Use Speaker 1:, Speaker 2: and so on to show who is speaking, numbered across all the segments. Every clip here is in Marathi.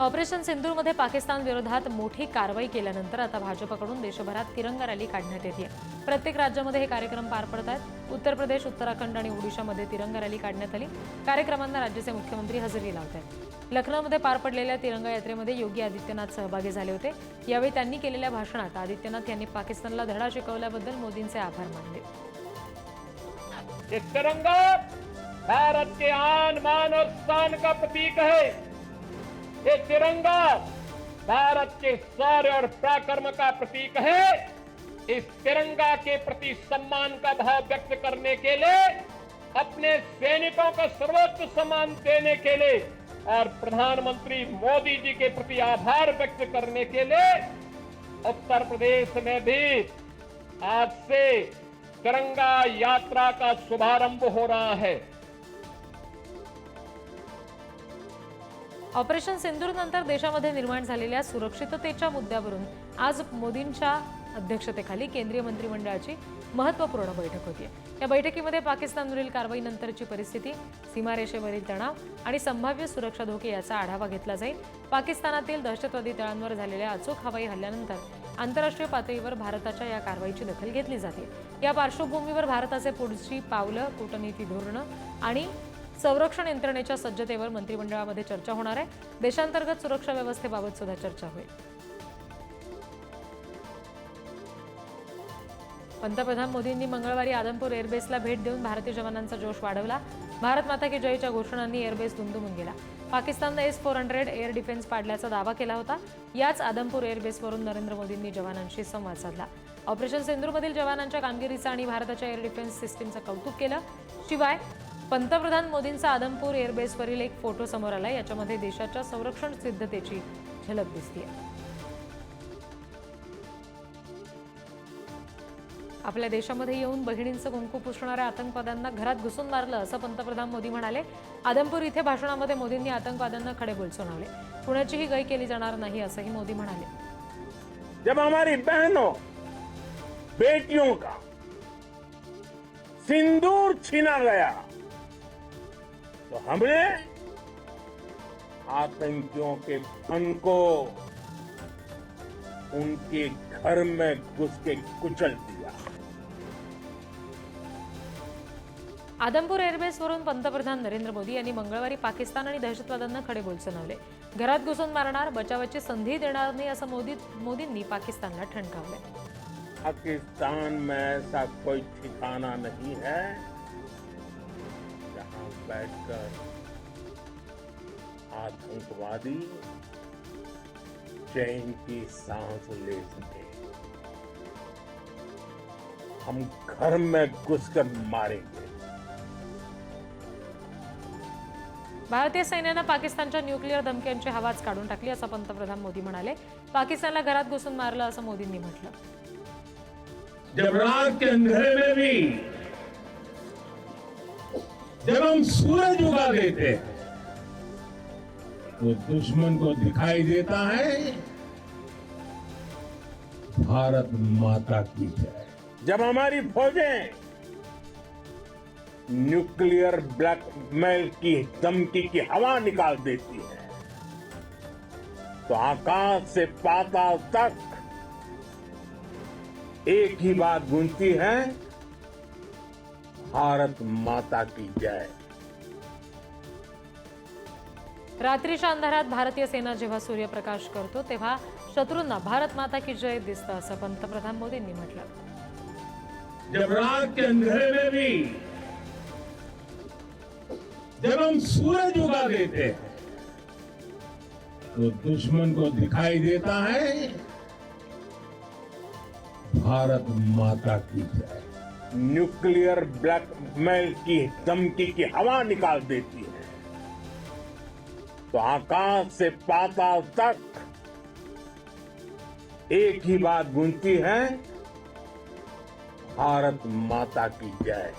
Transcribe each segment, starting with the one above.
Speaker 1: ऑपरेशन सिंदूरमध्ये पाकिस्तान विरोधात मोठी कारवाई केल्यानंतर आता भाजपकडून देशभरात तिरंगा रॅली काढण्यात येते. प्रत्येक राज्यामध्ये हे कार्यक्रम पार पडत आहेत. उत्तर प्रदेश उत्तराखंड आणि ओडिशामध्ये तिरंगा रॅली काढण्यात आली. कार्यक्रमांना राज्याचे मुख्यमंत्री हजेरी लावत आहेत. लखनौमध्ये पार पडलेल्या तिरंगा यात्रेमध्ये योगी आदित्यनाथ सहभागी झाले होते. यावेळी त्यांनी केलेल्या भाषणात आदित्यनाथ यांनी पाकिस्तानला धडा शिकवल्याबद्दल मोदींचे आभार मानले.
Speaker 2: तिरंगा भारत के आन मान और शान का प्रतीक है. ये तिरंगा भारत के शौर्य और पराक्रम का प्रतीक है। इस तिरंगा के प्रति सम्मान का भाव व्यक्त करने के लिए, अपने सैनिकों को सर्वोच्च सम्मान देने के लिए और प्रधानमंत्री मोदी जी के प्रति आभार व्यक्त करने के लिए, उत्तर प्रदेश में भी आज से तिरंगा यात्रा का शुभारंभ हो रहा है।
Speaker 1: ऑपरेशन सिंदूरनंतर देशामध्ये निर्माण झालेल्या सुरक्षिततेच्या मुद्द्यावरून आज मोदींच्या अध्यक्षतेखाली केंद्रीय मंत्रिमंडळाची महत्त्वपूर्ण बैठक होती. या बैठकीमध्ये पाकिस्तानवरील कारवाईनंतरची परिस्थिती सीमारेषेवरील तणाव आणि संभाव्य सुरक्षा धोके याचा आढावा घेतला जाईल. पाकिस्तानातील दहशतवादी तळांवर झालेल्या अचूक हवाई हल्ल्यानंतर आंतरराष्ट्रीय पातळीवर भारताच्या या कारवाईची दखल घेतली जाते. या पार्श्वभूमीवर भारताचे पुढची पावलं कूटनीती धोरणं आणि संरक्षण यंत्रणेच्या सज्जतेवर मंत्रिमंडळामध्ये चर्चा होणार आहे. देशांतर्गत सुरक्षा व्यवस्थेबाबत सुद्धा चर्चा होईल. पंतप्रधान मोदींनी मंगळवारी आदमपूर एअरबेसला भेट देऊन भारतीय जवानांचा जोश वाढवला. भारत माता की जयच्या घोषणांनी एअरबेस दुमदुमून गेला. पाकिस्ताननं S four hundred air defence पाडल्याचा दावा केला होता. याच आदमपूर एअरबेसवरून नरेंद्र मोदींनी जवानांशी संवाद साधला. ऑपरेशन सिंदूरमधील जवानांच्या कामगिरीचं आणि भारताच्या एअर डिफेन्स सिस्टीमचं कौतुक केलं. शिवाय पंतप्रधान मोदींचा आदमपूर एअरबेसवरील एक फोटो समोर आला याच्यामध्ये देशाच्या संरक्षण सिद्धतेची झलक दिसते आपल्या देशामध्ये येऊन बहिणींचं कुंकू पुसणाऱ्या आतंकवाद्यांना घरात घुसून मारलं असं पंतप्रधान मोदी म्हणाले. आदमपूर इथे भाषणामध्ये मोदींनी आतंकवाद्यांना खडे सुनावले कुणाचीही गय केली जाणार नाही असंही मोदी म्हणाले.
Speaker 2: जब हमारी बहनों बेटियों का सिंदूर छीना गया तो हमने आतंकियों के फन को उनके घर में घुस के कुचल दिया।
Speaker 1: आदमपूर एअरबेसवरून पंतप्रधान नरेंद्र मोदी यांनी मंगळवारी पाकिस्तान आणि दहशतवाद्यांना खडे बोल सुनावले घरात घुसून मारणार बचावाची संधी देणार नाही असं मोदी मोदींनी पाकिस्तानला ठणकावलंय.
Speaker 2: पाकिस्तान में ऐसा कोई ठिकाना नहीं है बैठकर आतंकवादी चैन की सांस ले सके हम घर में घुसकर मारेंगे।
Speaker 1: भारतीय सैन्यानं पाकिस्तानच्या न्यूक्लिअर धमक्यांची हवाच काढून टाकली असं पंतप्रधान मोदी म्हणाले. पाकिस्तानला घरात घुसून मारलं असं मोदींनी म्हटलं.
Speaker 3: जब रात के अंधेरे में भी जब हम सूरज उगा देते हैं तो दुश्मन को दिखाई देता है, भारत माता की जय।
Speaker 2: जब हमारी फौजें न्यूक्लियर ब्लैकमेल की धमकी की हवा निकाल देती है तो आकाश से पाताल तक एक ही बात गूंजती है भारत माता की जय।
Speaker 1: रात्रीच्या अंधारात भारतीय सेना जेव्हा सूर्यप्रकाश करतो तेव्हा शत्रूंना भारत माता की जय दिसतं असं पंतप्रधान मोदींनी म्हटलं.
Speaker 3: जब रात के अंधेरे में भी जब हम सूरज उगा देते हैं तो दुश्मन को दिखाई देता है भारत माता की जय।
Speaker 2: न्यूक्लियर ब्लैकमेल की धमकी की हवा निकाल देती है। तो आकाश से पाताल तक एक ही बात गूंजती है भारत माता की जय।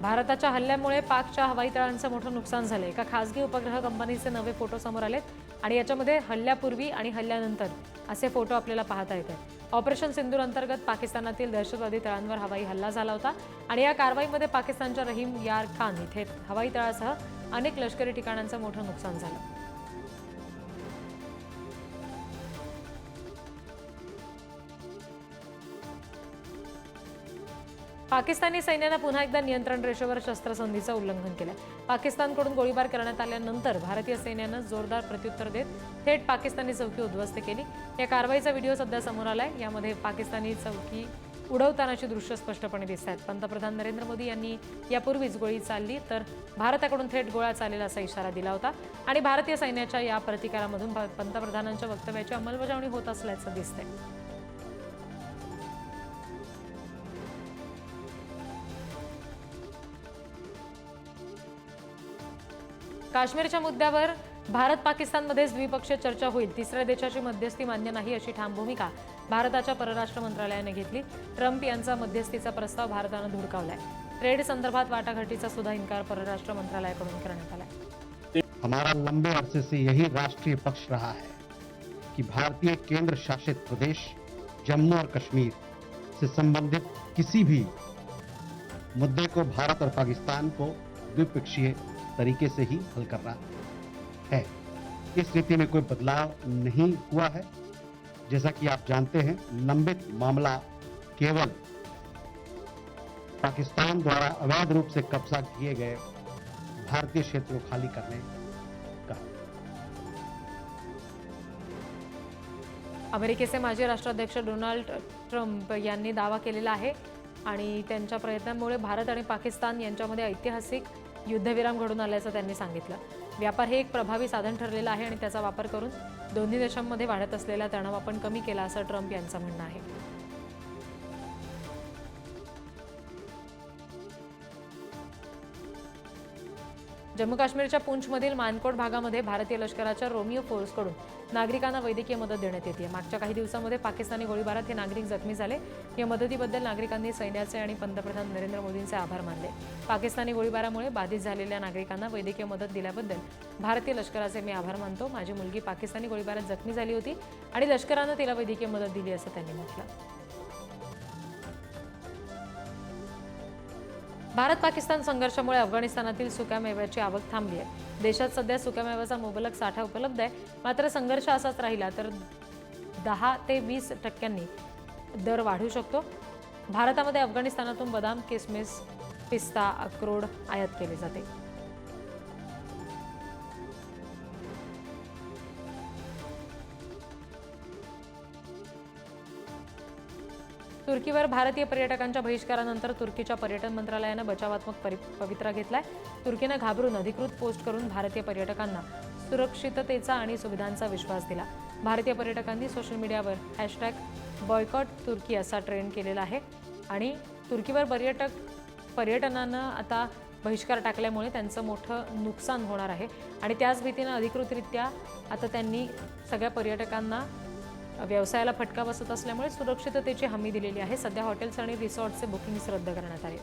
Speaker 1: भारताच्या हल्ल्यामुळे पाकच्या हवाई तळांचं मोठं नुकसान झालं एका खासगी उपग्रह कंपनीचे नवे फोटो समोर आलेत आणि याच्यामध्ये हल्ल्यापूर्वी आणि हल्ल्यानंतर असे फोटो आपल्याला पाहता येत आहेत. ऑपरेशन सिंदूर अंतर्गत पाकिस्तानातील दहशतवादी तळांवर हवाई हल्ला झाला होता आणि या कारवाईमध्ये पाकिस्तानच्या रहीम यार खान इथे हवाई तळासह अनेक लष्करी ठिकाणांचं मोठं नुकसान झालं. पाकिस्तानी सैन्यानं पुन्हा एकदा नियंत्रण रेषेवर शस्त्रसंधीचं उल्लंघन केलं. पाकिस्तानकडून गोळीबार करण्यात आल्यानंतर भारतीय सैन्यानं जोरदार प्रत्युत्तर देत थेट पाकिस्तानी चौकी उद्ध्वस्त केली. या कारवाईचा व्हिडिओ सध्या समोर आलाय. यामध्ये पाकिस्तानी चौकी उडवतानाची दृश्य स्पष्टपणे दिसत आहेत पंतप्रधान नरेंद्र मोदी यांनी यापूर्वीच गोळी चालली तर भारताकडून थेट गोळ्या चालेल असा इशारा दिला होता. आणि भारतीय सैन्याच्या या प्रतिकारामधून प- पंतप्रधानांच्या वक्तव्याची अंमलबजावणी होत असल्याचं दिसतंय. काश्मीरच्या मुद्द्यावर भारत पाकिस्तानमध्ये द्विपक्षीय चर्चा होईल. तिसऱ्या देशाची मध्यस्थी मान्य नाही अशी ठाम भूमिका भारताच्या परराष्ट्र मंत्रालयाने घेतली. ट्रम्प यांचा मध्यस्थीचा प्रस्ताव भारतानं धुडकावलाय. ट्रेड संदर्भात वाटाघाटीचा सुद्धा इन्कार परराष्ट्र मंत्रालयाकडून करण्यात आलाय.
Speaker 4: हमारा लंबे अरसे से यही राष्ट्रीय पक्ष रहा है कि भारतीय केंद्र शासित प्रदेश जम्मू और कश्मीर से संबंधित किसी भी मुद्दे को भारत और पाकिस्तान को द्विपक्षीय तरीके से ही हल कर रहा है। इस नीति में कोई बदलाव नहीं हुआ है। जैसा कि आप जानते हैं लंबित मामला केवल पाकिस्तान द्वारा अवैध रूप से कब्जा किए गए भारतीय क्षेत्र को खाली करने का।
Speaker 1: अमेरिकेचे माजी राष्ट्राध्यक्ष डोनाल्ड ट्रम्प यांनी दावा केलेला आहे आणि त्यांच्या प्रयत्नांमुळे भारत आणि पाकिस्तान यांच्यामध्ये ऐतिहासिक युद्धविराम घडून आल्याचं त्यांनी सांगितलं. व्यापार हे एक प्रभावी साधन ठरलेलं आहे आणि त्याचा वापर करून दोन्ही देशांमध्ये वाढत असलेला तणाव आपण कमी केला असं ट्रम्प यांचं म्हणणं आहे. जम्मू काश्मीरच्या पूंछमधील मानकोट भागामध्ये भारतीय लष्कराच्या रोमिओ फोर्सकडून नागरिकांना वैद्यकीय मदत देण्यात येते. मागच्या काही दिवसांमध्ये पाकिस्तानी गोळीबारात हे नागरिक जखमी झाले. या मदतीबद्दल नागरिकांनी सैन्याचे आणि पंतप्रधान नरेंद्र मोदींचे आभार मानले. पाकिस्तानी गोळीबारामुळे बाधित झालेल्या नागरिकांना वैद्यकीय मदत दिल्याबद्दल भारतीय लष्कराचे मी आभार मानतो. माझी मुलगी पाकिस्तानी गोळीबारात जखमी झाली होती आणि लष्करानं तिला वैद्यकीय मदत दिली असं त्यांनी म्हटलं. भारत पाकिस्तान संघर्षामुळे अफगाणिस्तानातील सुक्यामेव्याची आवक थांबली आहे. देशात सध्या सुक्यामेव्याचा मुबलक साठा उपलब्ध आहे. मात्र संघर्ष असाच राहिला तर दहा ते वीस टक्क्यांनी दर वाढू शकतो. भारतामध्ये अफगाणिस्तानातून बदाम किसमिस पिस्ता अक्रोड आयात केले जाते. तुर्कीवर भारतीय पर्यटकांच्या बहिष्कारानंतर तुर्कीच्या पर्यटन मंत्रालयानं बचावात्मक परि पवित्रा घेतलाय. तुर्कीनं घाबरून अधिकृत पोस्ट करून भारतीय पर्यटकांना सुरक्षिततेचा आणि सुविधांचा विश्वास दिला. भारतीय पर्यटकांनी सोशल मीडियावर हॅशटॅग बॉयकॉट तुर्की असा ट्रेंड केलेला आहे आणि तुर्कीवर पर्यटक पर्यटनानं आता बहिष्कार टाकल्यामुळे त्यांचं मोठं नुकसान होणार आहे. आणि त्याच भीतीनं अधिकृतरित्या आता त्यांनी सगळ्या पर्यटकांना व्यवसायाला फटका बसत असल्यामुळे सुरक्षिततेची हमी दिलेली आहे. सध्या हॉटेल्स आणि रिसॉर्टचे बुकिंग्स रद्द करण्यात आले.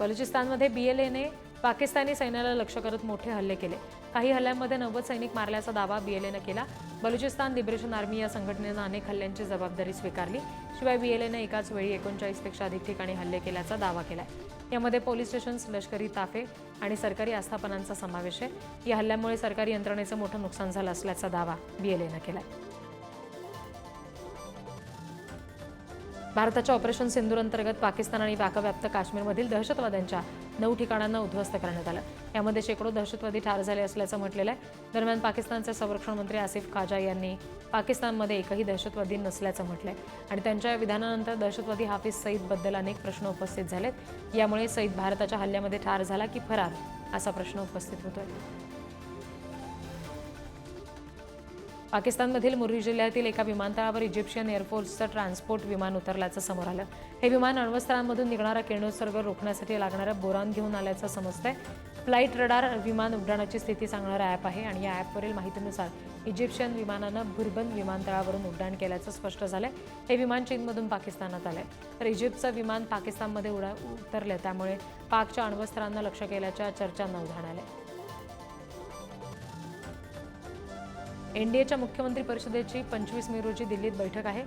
Speaker 1: बलुचिस्तानमध्ये बीएलएने पाकिस्तानी सैन्याला लक्ष करत मोठे हल्ले केले. काही हल्ल्यांमध्ये नव्वद सैनिक मारल्याचा दावा बीएलएनं केला. बलुचिस्तान लिबरेशन आर्मी या संघटनेनं अनेक हल्ल्यांची जबाबदारी स्वीकारली. शिवाय बीएलएनं एकाच वेळी एकोणचाळीसपेक्षा अधिक ठिकाणी हल्ले केल्याचा दावा केलाय. यामध्ये पोलीस स्टेशन्स लष्करी ताफे आणि सरकारी आस्थापनांचा समावेश आहे. या हल्ल्यामुळे सरकारी यंत्रणेचं मोठं नुकसान झालं असल्याचा दावा बीएलएनं केलाय. भारताच्या ऑपरेशन सिंदूर अंतर्गत पाकिस्तान आणि पाकव्याप्त काश्मीरमधील दहशतवाद्यांच्या नऊ ठिकाणांना उद्ध्वस्त करण्यात आलं. यामध्ये शेकडो दहशतवादी ठार झाले असल्याचं म्हटलेलं आहे. दरम्यान पाकिस्तानचे संरक्षण मंत्री आसिफ खाजा यांनी पाकिस्तानमध्ये एकही दहशतवादी नसल्याचं म्हटलंय. आणि त्यांच्या या विधानानंतर दहशतवादी हाफिज सईदबद्दल अनेक प्रश्न उपस्थित झालेत. यामुळे सईद भारताच्या हल्ल्यामध्ये ठार झाला की फरार असा प्रश्न उपस्थित होतोय. पाकिस्तानमधील मुर्री जिल्ह्यातील एका विमानतळावर इजिप्शियन एअरफोर्सचं ट्रान्सपोर्ट विमान उतरल्याचं समोर आलं. हे विमान अण्वस्त्रांमधून निघणारा किरणोत्सर्ग रोखण्यासाठी लागणारं बोरान घेऊन आल्याचं समजतंय. फ्लाईट रडार विमान उड्डाणाची स्थिती सांगणारं ॲप आहे आणि या ॲपवरील माहितीनुसार इजिप्शियन विमानानं भुर्बन विमानतळावरून उड्डाण केल्याचं स्पष्ट झालंय. हे विमान चीनमधून पाकिस्तानात आलंय. तर इजिप्तचं विमान पाकिस्तानमध्ये उडा उतरलं त्यामुळे पाकच्या अण्वस्त्रांना लक्ष केल्याच्या चर्चांना उधाण आल्या. एन डी एच्या मुख्यमंत्री परिषदेची पंचवीस मे रोजी दिल्लीत बैठक आहे.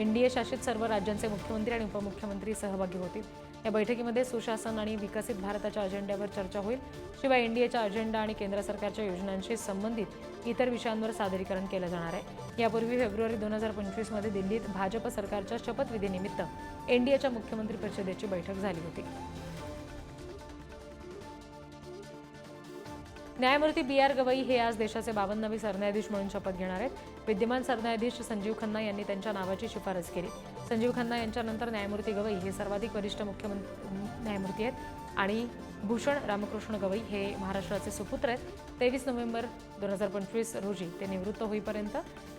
Speaker 1: एन डी ए शासित सर्व राज्यांचे मुख्यमंत्री आणि उपमुख्यमंत्री सहभागी होतील. या बैठकीमध्ये सुशासन आणि विकसित भारताच्या अजेंड्यावर चर्चा होईल. शिवाय एच्या अजेंडा आणि केंद्र सरकारच्या योजनांशी संबंधित इतर विषयांवर सादरीकरण केलं जाणार आहे. यापूर्वी फेब्रुवारी दोन हजार पंचवीसमध्ये दिल्लीत भाजप सरकारच्या शपथविधीनिमित्त एच्या मुख्यमंत्री परिषदेची बैठक झाली होती. न्यायमूर्ती बी आर गवई हे आज देशाचे बावन्नवे सरन्यायाधीश म्हणून शपथ घेणार आहेत. विद्यमान सरन्यायाधीश संजीव खन्ना यांनी त्यांच्या नावाची शिफारस केली. संजीव खन्ना यांच्यानंतर न्यायमूर्ती गवई हे सर्वाधिक वरिष्ठ मुख्यमंत्री न्यायमूर्ती आहेत आणि भूषण रामकृष्ण गवई हे महाराष्ट्राचे सुपुत्र आहेत. तेवीस नोव्हेंबर दोन हजार पंचवीस रोजी ते निवृत्त होईपर्यंत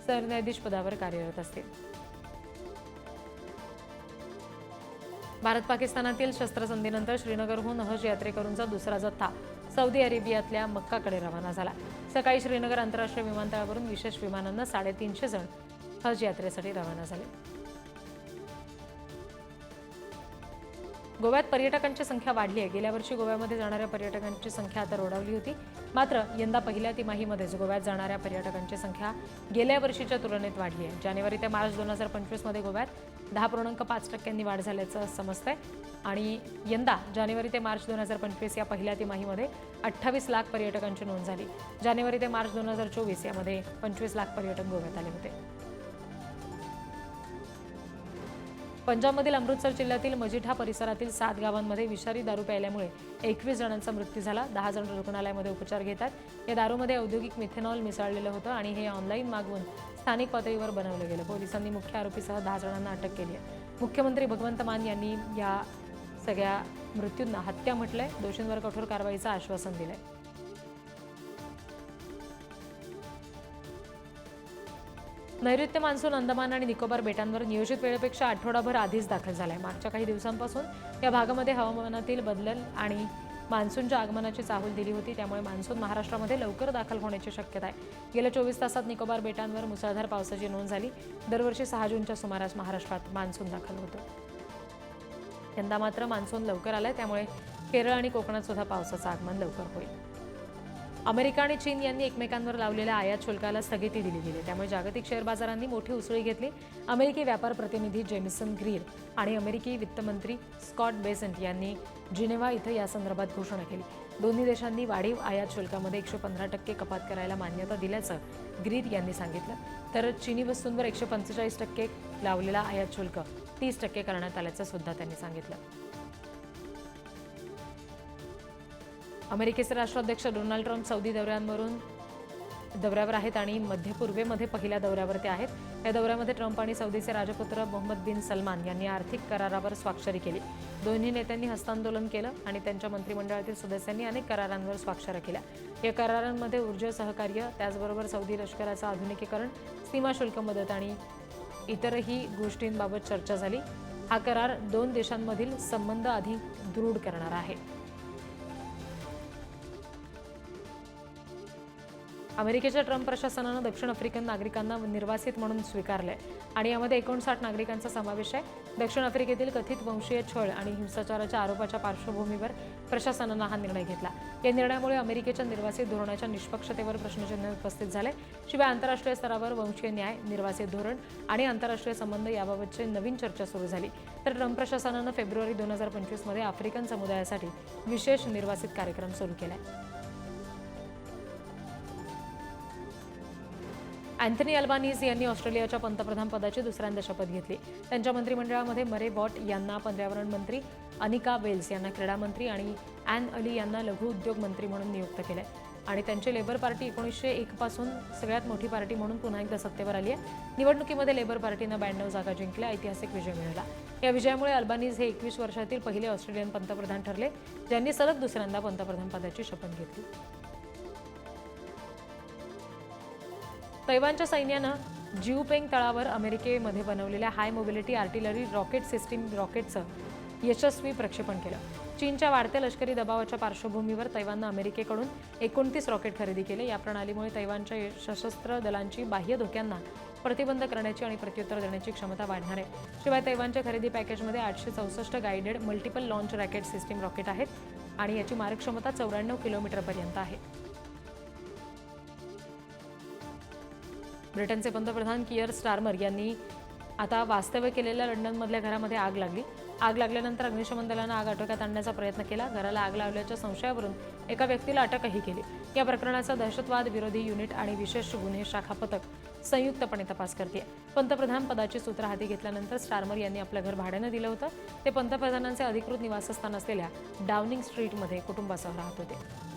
Speaker 1: सरन्यायाधीश पदावर कार्यरत असतील. भारत पाकिस्तानातील शस्त्रसंधीनंतर श्रीनगरहून हज यात्रेकरूंचा दुसरा जथ्था सौदी अरेबियातल्या मक्काकडे रवाना झाला. सकाळी श्रीनगर आंतरराष्ट्रीय विमानतळावरून विशेष विमानानं साडेतीनशे जण हज यात्रेसाठी रवाना झाले. गोव्यात पर्यटकांची संख्या वाढली आहे. गेल्या वर्षी गोव्यामध्ये जाणाऱ्या पर्यटकांची संख्या आता रोडावली होती. मात्र यंदा पहिल्या तिमाहीमध्येच गोव्यात जाणाऱ्या पर्यटकांची संख्या गेल्या वर्षीच्या तुलनेत वाढली आहे. जानेवारी ते मार्च दोन हजार पंचवीसमध्ये गोव्यात दहा पूर्णांक पाच टक्क्यांनी वाढ झाल्याचं समजतंय. आणि यंदा जानेवारी ते मार्च दोन हजार पंचवीस या पहिल्या तिमाहीमध्ये अठ्ठावीस लाख पर्यटकांची नोंद झाली. जानेवारी ते मार्च दोन हजार चोवीस यामध्ये पंचवीस लाख पर्यटक गोव्यात आले होते. पंजाबमधील अमृतसर जिल्ह्यातील मजिठा परिसरातील सात गावांमध्ये विषारी दारू प्यायल्यामुळे एकवीस जणांचा मृत्यू झाला. दहा जण रुग्णालयामध्ये उपचार घेतात या दारूमध्ये औद्योगिक मिथेनॉल मिसळलेलं होतं आणि हे ऑनलाईन मागवून स्थानिक पातळीवर बनवलं गेलं. पोलिसांनी मुख्य आरोपीसह दहा जणांना अटक केली आहे. मुख्यमंत्री भगवंत मान यांनी या सगळ्या मृत्यूंना हत्या म्हटलंय. दोषींवर कठोर कारवाईचं आश्वासन दिलंय. नैऋत्य मान्सून अंदमान आणि निकोबार बेटांवर नियोजित वेळेपेक्षा आठवडाभर आधीच दाखल झाला आहे मागच्या काही दिवसांपासून या भागामध्ये हवामानातील बदल आणि मान्सूनच्या आगमनाची चाहूल दिली होती त्यामुळे मान्सून महाराष्ट्रामध्ये लवकर दाखल होण्याची शक्यता आहे. गेल्या चोवीस तासात निकोबार बेटांवर मुसळधार पावसाची नोंद झाली. दरवर्षी सहा जूनच्या सुमारास महाराष्ट्रात मान्सून दाखल होतं. यंदा मात्र मान्सून लवकर आलाय त्यामुळे केरळ आणि कोकणात सुद्धा पावसाचं आगमन लवकर होईल. अमेरिका आणि चीन यांनी एकमेकांवर लावलेल्या आयात शुल्काला स्थगिती दिली गेली. त्यामुळे जागतिक शेअर बाजारांनी मोठी उसळी घेतली. अमेरिकी व्यापार प्रतिनिधी जेमिसन ग्रीर आणि अमेरिकी वित्तमंत्री स्कॉट बेसंट यांनी जिनेव्हा इथं या संदर्भात घोषणा केली. दोन्ही देशांनी वाढीव आयात शुल्कामध्ये एकशे पंधरा टक्के कपात करायला मान्यता दिल्याचं ग्रीर यांनी सांगितलं. तर चीनी वस्तूंवर एकशे पंचेचाळीस टक्के लावलेला आयात शुल्क तीस टक्के करण्यात आल्याचं सुद्धा त्यांनी सांगितलं. अमेरिकेचे राष्ट्राध्यक्ष डोनाल्ड ट्रम्प सौदी दौऱ्यांवरून दौऱ्यावर आहेत आणि मध्य पूर्वेमध्ये पहिल्या दौऱ्यावर ते आहेत. या दौऱ्यामध्ये ट्रम्प आणि सौदीचे राजपुत्र मोहम्मद बिन सलमान यांनी आर्थिक करारावर स्वाक्षरी केली. दोन्ही नेत्यांनी हस्तांदोलन केलं आणि त्यांच्या मंत्रिमंडळातील सदस्यांनी अनेक करारांवर स्वाक्षऱ्या केल्या. या करारांमध्ये ऊर्जा सहकार्य त्याचबरोबर सौदी लष्कराचं आधुनिकीकरण सीमा शुल्क मदत आणि इतरही गोष्टींबाबत चर्चा झाली. हा करार दोन देशांमधील संबंध अधिक दृढ करणार आहे. अमेरिकेच्या ट्रम्प प्रशासनानं दक्षिण आफ्रिकन नागरिकांना निर्वासित म्हणून स्वीकारलंय. आणि यामध्ये एकोणसाठ नागरिकांचा समावेश आहे. दक्षिण आफ्रिकेतील कथित वंशीय छळ आणि हिंसाचाराच्या आरोपाच्या पार्श्वभूमीवर प्रशासनानं हा निर्णय घेतला. या निर्णयामुळे अमेरिकेच्या निर्वासित धोरणाच्या निष्पक्षतेवर प्रश्नचिन्ह उपस्थित झाले. शिवाय आंतरराष्ट्रीय स्तरावर वंशीय न्याय निर्वासित धोरण आणि आंतरराष्ट्रीय संबंध याबाबतची नवीन चर्चा सुरू झाली. तर ट्रम्प प्रशासनानं फेब्रुवारी दोन हजार पंचवीसमध्ये आफ्रिकन समुदायासाठी विशेष निर्वासित कार्यक्रम सुरू केलाय. अँथनी अल्बानीज यांनी ऑस्ट्रेलियाच्या पंतप्रधानपदाची दुसऱ्यांदा शपथ घेतली. त्यांच्या मंत्रिमंडळामध्ये मरे बॉट यांना पर्यावरण मंत्री अनिका वेल्स यांना क्रीडा मंत्री आणि अॅन अली यांना लघु उद्योग मंत्री म्हणून नियुक्त केलंय. आणि त्यांची लेबर पार्टी एकोणीसशे एकपासून सगळ्यात मोठी पार्टी म्हणून पुन्हा एकदा सत्तेवर आली आहे. निवडणुकीमध्ये लेबर पार्टीनं ब्याण्णव जागा जिंकल्या ऐतिहासिक विजय मिळवला. या विजयामुळे अल्बानीज हे एकवीस वर्षातील पहिले ऑस्ट्रेलियन पंतप्रधान ठरले ज्यांनी सलग दुसऱ्यांदा पंतप्रधानपदाची शपथ घेतली. तैवानच्या सैन्यानं जिवपेंग तळावर अमेरिकेमध्ये बनवलेल्या high mobility artillery rocket system रॉकेटचं यशस्वी प्रक्षेपण केलं. चीनच्या वाढत्या लष्करी दबावाच्या पार्श्वभूमीवर तैवाननं अमेरिकेकडून एकोणतीस रॉकेट खरेदी केले. या प्रणालीमुळे तैवानच्या सशस्त्र दलांची बाह्य धोक्यांना प्रतिबंध करण्याची आणि प्रत्युत्तर देण्याची क्षमता वाढणार आहे. शिवाय तैवानच्या खरेदी पॅकेजमध्ये आठशे चौसष्ट guided multiple launch rocket system rocket आहेत आणि याची मारकक्षमता चौऱ्याण्णव किलोमीटरपर्यंत आहे. ब्रिटनचे पंतप्रधान किअर स्टारमर यांनी आता वास्तव्य केलेल्या लंडनमधल्या घरामध्ये आग लागली. आग लागल्यानंतर अग्निशमन दलानं आग आटोक्यात आणण्याचा प्रयत्न केला. घराला आग लावल्याच्या संशयावरून एका व्यक्तीला अटकही केली. या प्रकरणाचा दहशतवाद विरोधी युनिट आणि विशेष गुन्हे शाखा पथक संयुक्तपणे तपास करते. पंतप्रधान पदाची सूत्र हाती घेतल्यानंतर स्टारमर यांनी आपलं घर भाड्यानं दिलं होतं. ते पंतप्रधानांचे अधिकृत निवासस्थान असलेल्या डाउनिंग स्ट्रीटमध्ये कुटुंबासह राहत होते.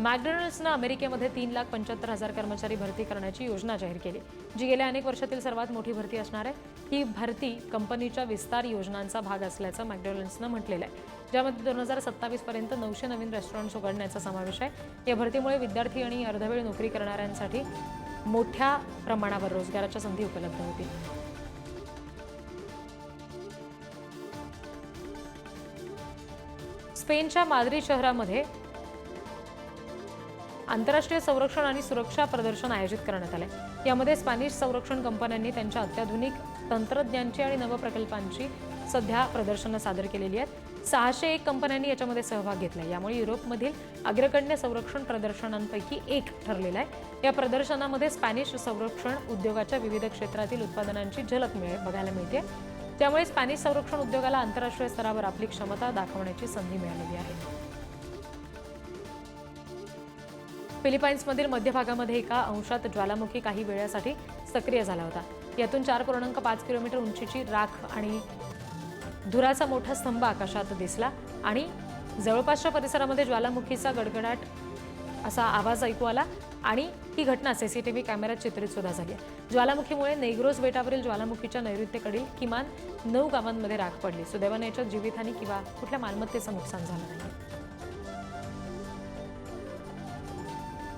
Speaker 1: मॅकडोनल्ड्सनं अमेरिकेमध्ये तीन लाख पंच्याहत्तर हजार कर्मचारी भरती करण्याची योजना जाहीर केली जी गेल्या अनेक वर्षातील सर्वात मोठी भरती असणार आहे. ही भरती कंपनीच्या विस्तार योजनांचा भाग असल्याचं मॅकडोनल्ड्सनं म्हटलेलं आहे. ज्यामध्ये दोन हजार सत्तावीस पर्यंत नऊशे नवीन रेस्टॉरंट्स उघडण्याचा समावेश आहे. या भरतीमुळे विद्यार्थी आणि अर्धवेळ नोकरी करणाऱ्यांसाठी मोठ्या प्रमाणावर रोजगाराच्या संधी उपलब्ध होतील. स्पेनच्या माद्री शहरामध्ये आंतरराष्ट्रीय संरक्षण आणि सुरक्षा प्रदर्शन आयोजित करण्यात आले. यामध्ये स्पॅनिश संरक्षण कंपन्यांनी त्यांच्या अत्याधुनिक तंत्रज्ञांची आणि नवप्रकल्पांची सध्या प्रदर्शनं सादर केलेली आहेत. सहाशे एक कंपन्यांनी याच्यामध्ये सहभाग घेतला यामुळे युरोपमधील अग्रगण्य संरक्षण प्रदर्शनांपैकी एक ठरलेला आहे. या प्रदर्शनामध्ये स्पॅनिश संरक्षण उद्योगाच्या विविध क्षेत्रातील उत्पादनांची झलक मिळे बघायला मिळते. त्यामुळे स्पॅनिश संरक्षण उद्योगाला आंतरराष्ट्रीय स्तरावर आपली क्षमता दाखवण्याची संधी मिळालेली आहे. फिलिपाईन्समधील मध्य भागामध्ये एका अंशात ज्वालामुखी काही वेळासाठी सक्रिय झाला होता. यातून चार पूर्णांक पाच किलोमीटर उंचीची राख आणि धुराचा मोठा स्तंभ आकाशात दिसला आणि जवळपासच्या परिसरामध्ये ज्वालामुखीचा गडगडाट असा आवाज ऐकू आला आणि ही घटना सीसीटीव्ही कॅमेऱ्यात चित्रित सुद्धा झाली ज्वालामुखीमुळे नेग्रोज बेटावरील ज्वालामुखीच्या नैऋत्येकडील किमान नऊ गावांमध्ये राख पडली. सुदैवाने याच्यात जीवितहानी किंवा कुठल्या मालमत्तेचं नुकसान झालं नाही.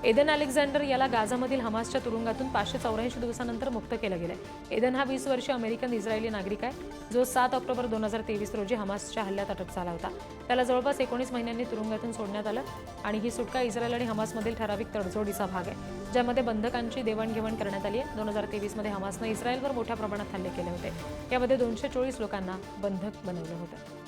Speaker 1: एदन अलेक्झांडर याला गाझामधील हमासच्या तुरुंगातून पाचशे चौऱ्याऐंशी दिवसानंतर मुक्त केलं गेलंय. एदन हा वीस वर्षीय अमेरिकन इस्रायली नागरिक आहे जो सात ऑक्टोबर दोन हजार तेवीस रोजी हमासच्या हल्ल्यात अटक झाला होता. त्याला जवळपास एकोणीस महिन्यांनी तुरुंगातून सोडण्यात आलं आणि ही सुटका इस्रायल आणि हमासमधील ठराविक तडजोडीचा भाग आहे ज्यामध्ये बंधकांची देवाणघेवाण करण्यात आली आहे. दोन हजार तेवीसमध्ये हमासनं इस्रायलवर मोठ्या प्रमाणात हल्ले केले होते. यामध्ये दोनशे चोवीस लोकांना बंधक बनवलं होतं.